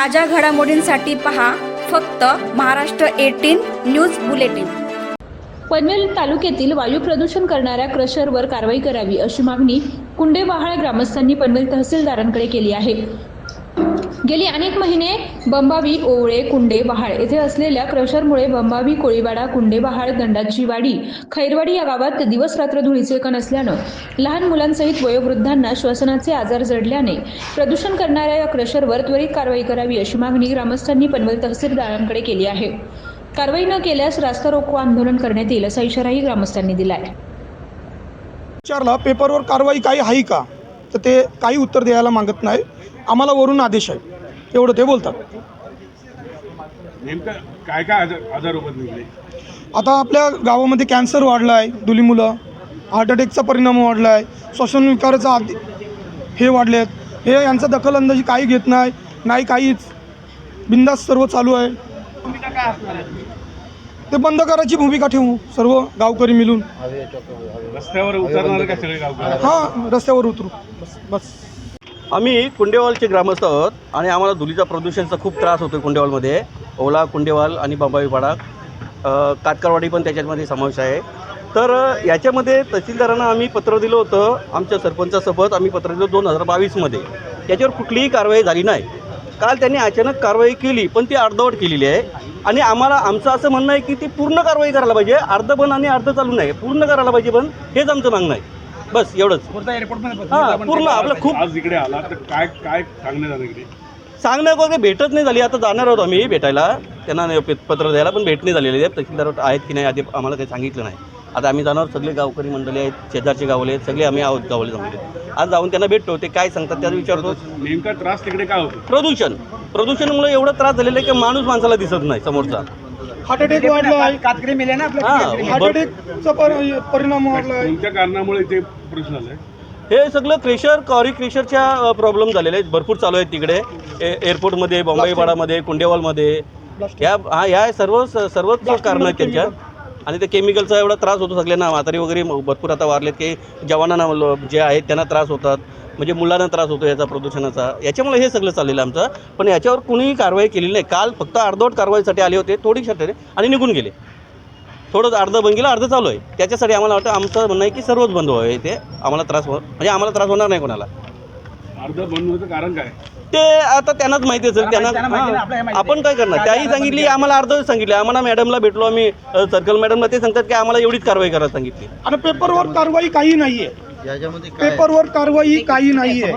ताज्या घडामोडींसाठी पहा फक्त Maharashtra eighteen news bulletin. Panvel तालुक्यातील वायू प्रदूषण करणाऱ्या क्रशरवर कारवाई करावी अशी मागणी कुंडेवाहाळ ग्रामस्थांनी पनवेल तहसीलदारांकडे केली आहे. गेली अनेक महिने बंबावी ओवळे कुंडे बहाळ येथे असलेल्या क्रशरमुळे बंबावी कोळीवाडा कुंडे बहाळ दंडाची वाडी खैरवाडी या गावात दिवस रात्र धुळीचे कण असल्यानं लहान मुलांसहित वयोवृद्धांना श्वसनाचे आजार जडल्याने प्रदूषण करणाऱ्या या क्रशरवर त्वरित कारवाई करावी अशी मागणी ग्रामस्थांनी पनवेल तहसीलदारांकडे केली आहे. कारवाई न केल्यास रास्ता रोको आंदोलन करण्यात येईल असा इशाराही ग्रामस्थांनी दिला आहे विचारला पेपरवर कारवाई काही आहे का? तर ते काही उत्तर द्यायला मागत नाही. आम्हाला वरून आदेश आहे. एवढं ते बोलतात. नेमकं काय काय आजार आता आपल्या गावामध्ये कॅन्सर वाढला आहे दुली मुलं हार्ट अटॅकचा परिणाम वाढला आहे श्वसन विकाराचा आधी हे वाढले आहेत हे यांचा दखलंदाजी काही घेत नाही नाही काहीच. बिंदास सर्व चालू आहे. ते बंद करायची भूमिका ठेवू सर्व गावकरी मिळून. रस्त्यावर उतरणार का सगळे गावकरी? हां रस्त्यावर उतरू. बस बस. आम्ही कुंडेवालचे ग्रामस्थ आहोत आणि आम्हाला धुलीचा प्रदूषणचा खूप त्रास होतो कुंडेवालमध्ये. ओला कुंडेवाल आणि बांबाईपाडा अ, कातकारवाडी पण त्याच्यामध्ये समावेश आहे. तर याच्यामध्ये तहसीलदारांना आम्ही पत्र दिलं होतं आमच्या सरपंचासोबत आम्ही पत्र दिलं दोन हजार बावीसमध्ये. त्याच्यावर कुठलीही कारवाई झाली नाही. काल त्यांनी अचानक कारवाई केली पण ती अर्धवट केलेली आहे. आणि आम्हाला आमचं असं म्हणणं आहे की ती पूर्ण कारवाई करायला पाहिजे. अर्ध बंद आणि अर्ध चालू नाही पूर्ण करायला पाहिजे बंद हेच आमचं मागणं आहे. बस एवढंच. हां पूर्ण आपलं खूप आज इकडे आला तर काय काय सांगण्यात आलं इकडे? सांगणं वगैरे भेटत नाही झाली. आता जाणार आहोत आम्ही भेटायला. त्यांना नाही प- पत्र द्यायला पण भेट नाही झालेली आहे. तहसीलदार आहेत की नाही आधी आम्हाला काही सांगितलं नाही. आता आम्ही जाणार आहोत, सगळे गावकरी मंडळी आहेत शेजारचे गावले आहेत. सगळे आम्ही आहोत गावले जमले आज जाऊन त्यांना भेटतो ते काय सांगतात त्याला विचारतो. नेमका त्रास तिकडे काय होतो? प्रदूषण. प्रदूषणामुळे एवढा त्रास झालेला आहे की माणूस माणसाला दिसत नाही समोरचा. हार्ट अटॅक वाढला आहे हां हार्ट बर- अटॅकचा पर- परिणाम वाढला कारणामुळे ते प्रश्न हे सगळं क्रेशर कॉरी क्रेशरच्या प्रॉब्लेम झालेले आहेत. भरपूर चालू आहेत तिकडे. ए एअरपोर्टमध्ये बॉम्बेपाडामध्ये कुंडेवालमध्ये. या हा या सर्व सर्वच कारणं आहेत त्यांच्या. आणि ते केमिकलचा एवढा त्रास होतो सगळ्यांना. म्हातारी वगैरे भरपूर आता वारलेत की जवानांना ल- जे आहेत त्यांना त्रास होतात. म्हणजे मुलांना त्रास होतो याचा प्रदूषणाचा. याच्यामुळे हे सगळं चाललेलं आहे आमचं. पण याच्यावर कुणीही कारवाई केलेली नाही. काल फक्त अर्धवट कारवाईसाठी आले होते. थोडी शर्ट आणि निघून गेले. थोडं अर्धं बंद गेलं अर्धं चालू आहे. त्याच्यासाठी आम्हाला वाटतं आमचं म्हणणं आहे की सर्वच बंद व्हावे ते आम्हाला त्रास हो म्हणजे आम्हाला त्रास होणार नाही कोणाला. अर्ध बंद होतं कारण काय? ते आता त्यांनाच माहिती असेल त्यांना. आपण काय करणार? त्याही सांगितली आम्हाला अर्ध सांगितले. आम्हाला मॅडमला भेटलो आम्ही सर्कल मॅडमला ते सांगतात की आम्हाला एवढीच कारवाई करायला सांगितली. आणि पेपरवर कारवाई काही नाहीये. पेपरवर कारवाई काही नाहीये.